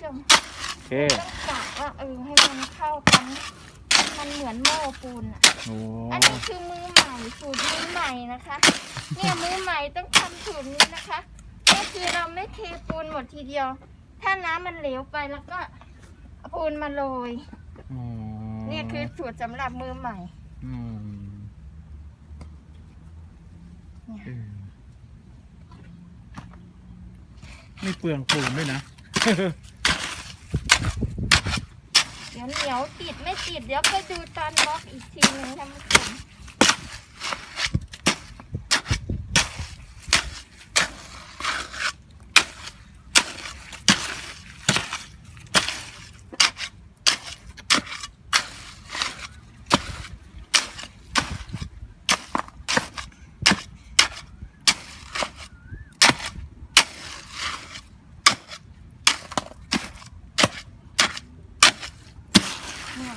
ชมโอเคต้องกะว่าเออให้มันเข้ากันมันเหมือนโม่ปูนอะ โอ้อันนี้คือมือใหม่สูตรมือใหม่นะคะ เนี่ยมือใหม่ต้องทำสูตรนี้นะคะนี่คือเราไม่เทปูนหมดทีเดียว ถ้าน้ำมันเหลวไปแล้วก็เอาปูนมาโรยอ๋อเนี่ยคือสูตรสำหรับมือใหม่อืมเนี่ย เออไม่เปลืองปูนด้วยนะ เดี๋ยวเหนียวติดไม่ติดเดี๋ยวไปดูตอนบล็อกอีกทีหนึงท่านผู้ชม เนี่ย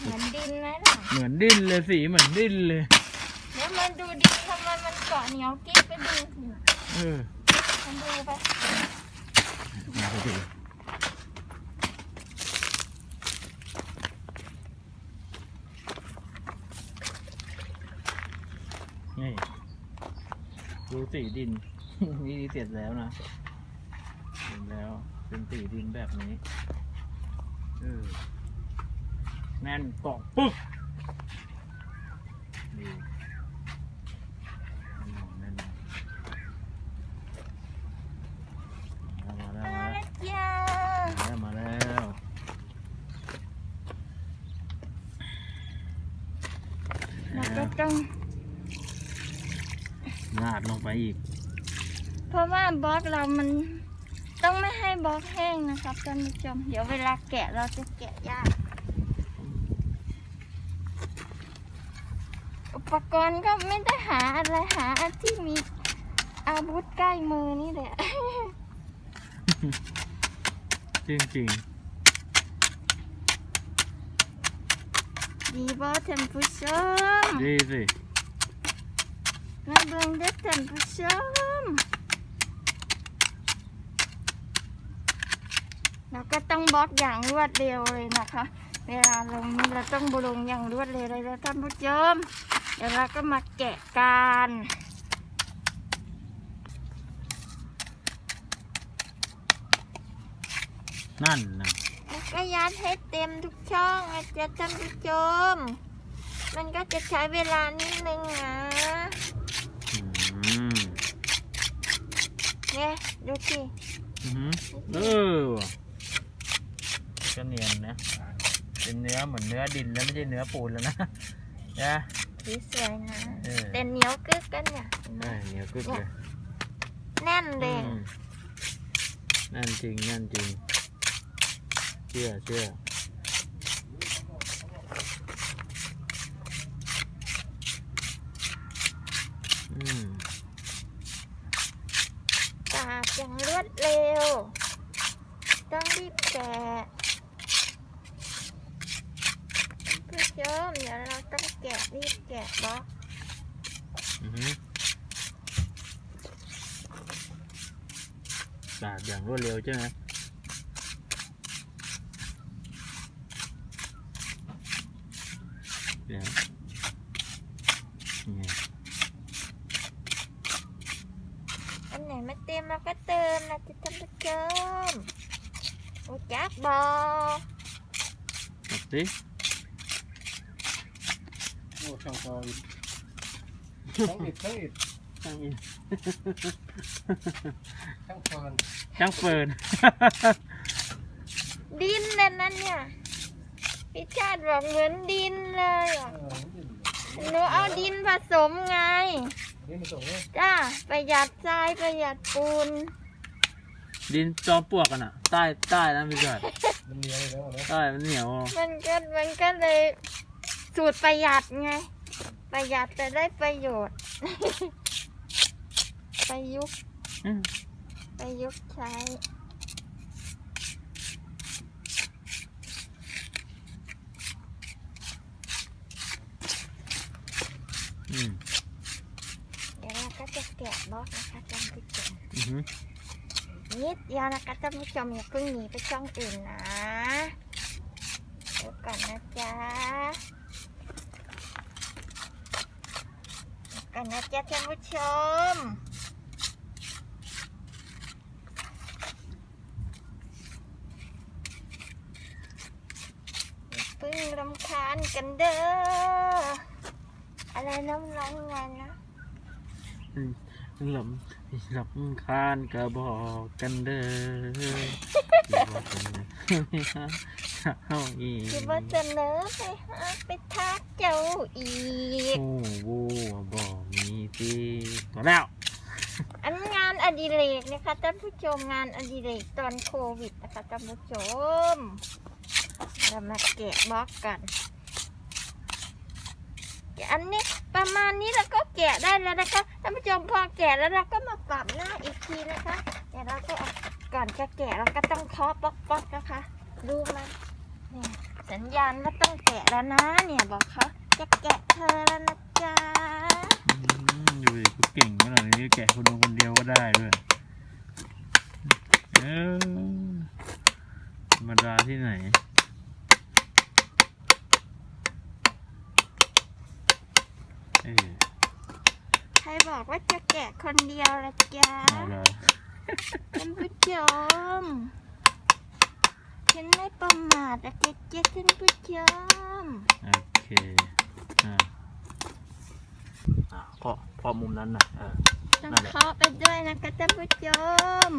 เหมือนดินไหมล่ะ เหมือน ดิ้นเลยสีเหมือนดิ้นเลยเดี๋ยวมันดูดินทำไมมันเกาะเหนียวกิ๊บไปดูสิเออมันดูไปมาดูดินี่ดูสีดิน นี่เสร็จแล้วนะเสร็จแล้วเป็นสีดินแบบนี้ เออแน่นเกาะปึ๊ก มาแล้วมาแล้วเราก็ต้องลาดลงไปอีก เพราะว่าบล็อกเรามันต้องไม่ให้บล็อกแห้งนะครับท่านผู้ชม เดี๋ยวเวลาแกะเราจะแกะยาก อุ ปกรณ์ก็ไม่ได้หาอะไรหาอันที่มีอาวุธใกล้มือนี่แหละ จริงจริง ดีบ่ท่านผู้ชมๆดีสิมาเบิ่งเด้อท่านผู้ชมเราก็ต้องบล็อกอย่างรวดเร็วเลยนะคะ เวลาลงนี่เราต้องบลงอย่างรวดเร็วเลยนะท่านผู้ชม เดี๋ยวเราก็มาแกะกันนั่นนะแล้วก็ยัดให้เต็มทุกช่องอาจารย์ท่านผู้ชม มันก็จะใช้เวลานิดนึงนะอืมเนี่ยดูสิอือหือเออว่ะก็เนียนนะ เป็นเนื้อเหมือนเนื้อดินแล้วไม่ใช่เนื้อปูนแล้วนะนะ สีสวยนะเออแต่เหนียวกึกกันเนี่ยเออเหนียวกึกเลยแน่นเลย อืมนั่นจริงนั่นจริง เชื่อเชื่ออืมตากอย่างรวดเร็ว ต้องรีบแกะ ผู้ชมเดี๋ยวเราต้องแกะรีบแกะบล็อกอือหือตากอย่างรวดเร็วใช่ไหมเดี๋ยวนี่อันไหนมาเต็มเราก็เติมนะจะท่านผู้ชมโอ้จักบอตัด สิโอ้ช่างต่ออีกช่างอิดช่างอิดช่างอินช่างเฟิร์นช่างเฟิร์น ดินนั่นนั่นเนี่ยพี่ชาติบอกเหมือนดินเลยอะเออนี่หนูเอาดินผสมไง นี่มาส่งเนี่ยจ้าประหยัดทรายประหยัดปูน ดินจอมปลวกกันอะ ใต้ใต้นะพี่ชายมันเหนียวอยู่แล้วนะใต้มันเหนียว มันก็มันก็เลยสูตรประหยัดไง ประหยัดแต่ได้ประโยชน์ ประยุกต์อืมประยุกต์ใช้ อืมเดี๋ยวเราก็จะแกะบล็อกนะคะจำที่แกะ อือหือนิดเดียวนะคะท่านผู้ชมอย่าเพิ่งหนีไปช่องอื่นนะเดี๋ยวก่อนนะจ๊ะเดี๋ยว ก่อนนะจ๊ะท่านผู้ชมอย่าเพิ่งรำคาญกันเด้อ อะไรน้ำร้องไงนะลำลำคานกระบอกกันเด้อบอกกันนะเอาอีกคิดว่าเสนอไปหาไปทักเจ้าอีก โอ้โหบอก มีสิก็แล้ว อันงานอดิเรกนะคะท่านผู้ชมงานอดิเรกตอนโควิดนะคะท่านผู้ชมเรามาแกะบล็อกกันอันนี้ประมาณนี้เราก็แกะได้แล้วนะคะท่านผู้ชมพอแกะแล้วเราก็มาปรับหน้าอีกทีนะคะเดี๋ยวเราก็ก่อนจะแกะเราก็ต้องเคาะป๊อกป๊อกๆนะคะดูมันเนี่ยสัญญาณว่าต้องแกะแล้วนะ เนี่ยบอกเขาจะแกะเธอแล้วนะจ๊ะ อืมอยู่ดิกูเก่งขนาดนี้แกะคนเดียวคนเดียวก็ได้ด้วยเออธรรมดาที่ไหนเออใครบอกว่าจะแกะคนเดียวละจ๊ะเอาละท่านผู้ชมฉันไม่ประมาทนะจ๊ะจ๊ะท่านผู้ชม โอเคอ่า อ่าพอพอมุมนั้นนะเออ ต้องเคาะไปด้วยนะคะท่านผู้ชม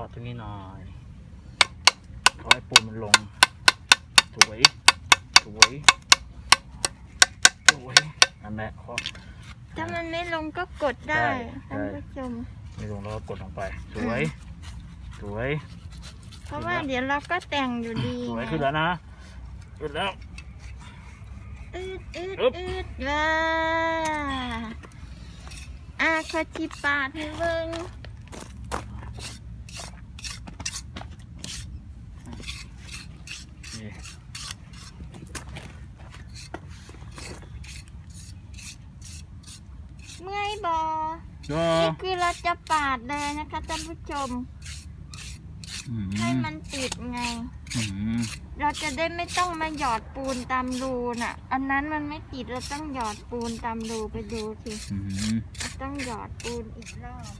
าะตรงนี้หน่อยเคาะให้ปูนมันลง สวย สวย สวยอันแหละเคาะ ถ้ามันไม่ลงก็กดได้ได้ ท่านผู้ชม ไม่ลงแล้วก็กดลงไป สวย สวย เพราะว่าเดี๋ยวเราก็แต่งอยู่ดีสวยไงขึ้นแล้วนะขึ้นแล้ว อืดอืดอึ๊บ อืดว้าอาคาชิปาดให้เบิ่ง นี่ เมื่อยบอ ก็นี่คือเราจะปาดเลยนะคะท่านผู้ชม อืมให้มันติดไง อืมเราจะได้ไม่ต้องมาหยอดปูนตามรูน่ะ อันนั้นมันไม่ติดเราต้องหยอดปูนตามรูไปดูสิอืมต้องหยอดปูนอีกรอบ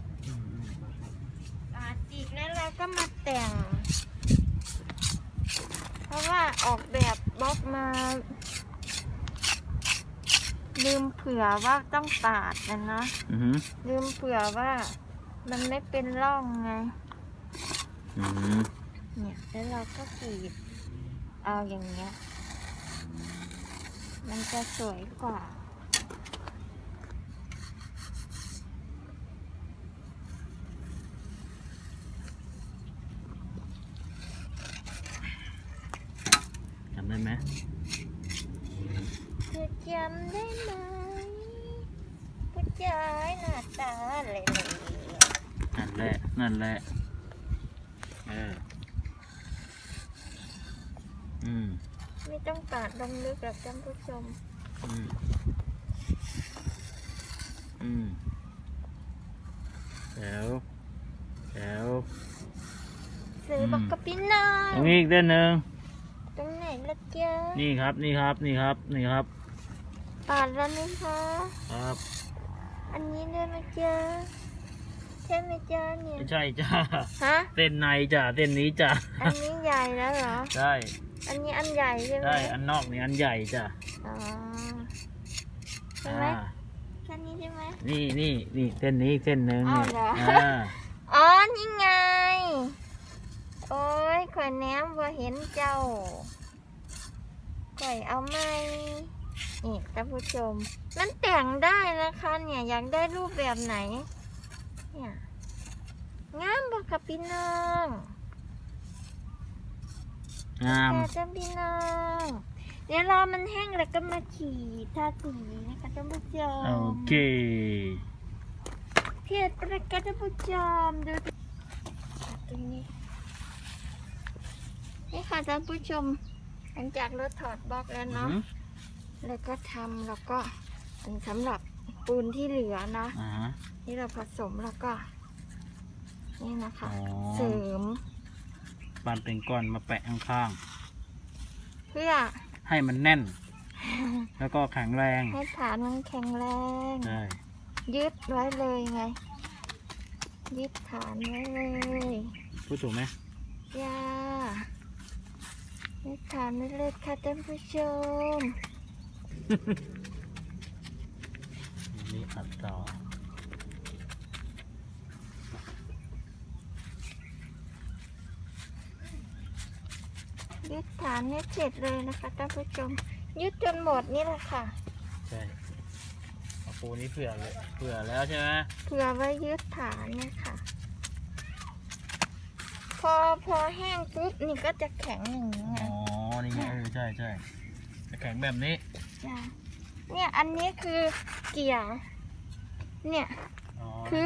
ปาดอีกแล้วเราก็มาแต่ง เพราะว่าออกแบบบล็อกมา ลืมเผื่อว่าต้องปาดนะเนาะอืมลืมเผื่อว่ามันไม่เป็นร่องไง อืมเนี่ยแล้วเราก็กรีดเอาอย่างเงี้ย มันจะสวยกว่า จำได้ไหมเธอ จำได้ไหมผู้ชายหน้าตาเหล่นั่นแหละ นั่นแหละ เออ อืม ๆไม่ต้องปาดลงลึกหรอกท่านผู้ชม อืม อืมแล้วแล้วซื้อบักกะปิน้อตรงนี้อีกเส้นหนึ่งตรงไหนละเจ้านี่ครับ นี่ครับ นี่ครับ นี่ครับ ปาดแล้วนี่คะครับอันนี้ด้วยไหมเจ้าใช่ไหมเจ้าเนี่ยไม่ใช่จ้าฮะเส้นในจ้ะเส้นนี้จ้ะอันนี้ใหญ่แล้วเหรอใช่อันนี้อันใหญ่ใช่ไหมใช่อันนอกนี่อันใหญ่จ้ะอ๋อใช่ไหมอ่าแค่นี้ใช่ไหมนี่นี่นี่เส้นนี้อีกเส้นหนึ่งอ้าวนี่เหรออ่าอ๋อนี่ไงโอ้ยข่อยแนมว่าเห็นเจ้าข่อยเอาไหม นี่ท่านผู้ชม มันแต่งได้นะคะเนี่ยอยากได้รูปแบบไหน เนี่ยงามบ่คะพี่น้องงามแต่ท่านพี่น้องเดี๋ยวรอมันแห้งแล้วก็มาขีดทาสีนะคะท่านผู้ชมโอเคเพียรประกาศท่านผู้ชมดูตรงนี้นี่ค่ะท่านผู้ชม หลังจากรถถอดบล็อกแล้วเนาะ แล้วก็ทำแล้วก็อันสำหรับปูนที่เหลือเนาะอ่าที่เราผสมแล้วก็ นี่นะคะ อ๋อ เสริมปั้นเป็นก้อนมาแปะข้างเพื่อ ๆ ให้มันแน่น แล้วก็แข็งแรงให้ฐานมันแข็งแรง ใช่ยึดไว้เลยไง ยึดฐานไว้เลยพูดถูกไหมย่ายึดฐานไว้เลยค่ะท่านผู้ชม นี่อัดต่อยึดฐานให้เสร็จเลยนะคะท่านผู้ชม ยึดจนหมดนี่แหละค่ะใช่เอาปูนี้เผื่อเลยเผื่อแล้วใช่ไหมเผื่อไว้ยึดฐานเนี่ยค่ะ พอพอแห้งปุ๊บนี่ก็จะแข็งอย่างนี้ไงอ๋อนี่ไงเออใช่ใช่จะแข็งแบบนี้จ้ะ เนี่ย อันนี้คือเกี่ยว เนี่ย คือ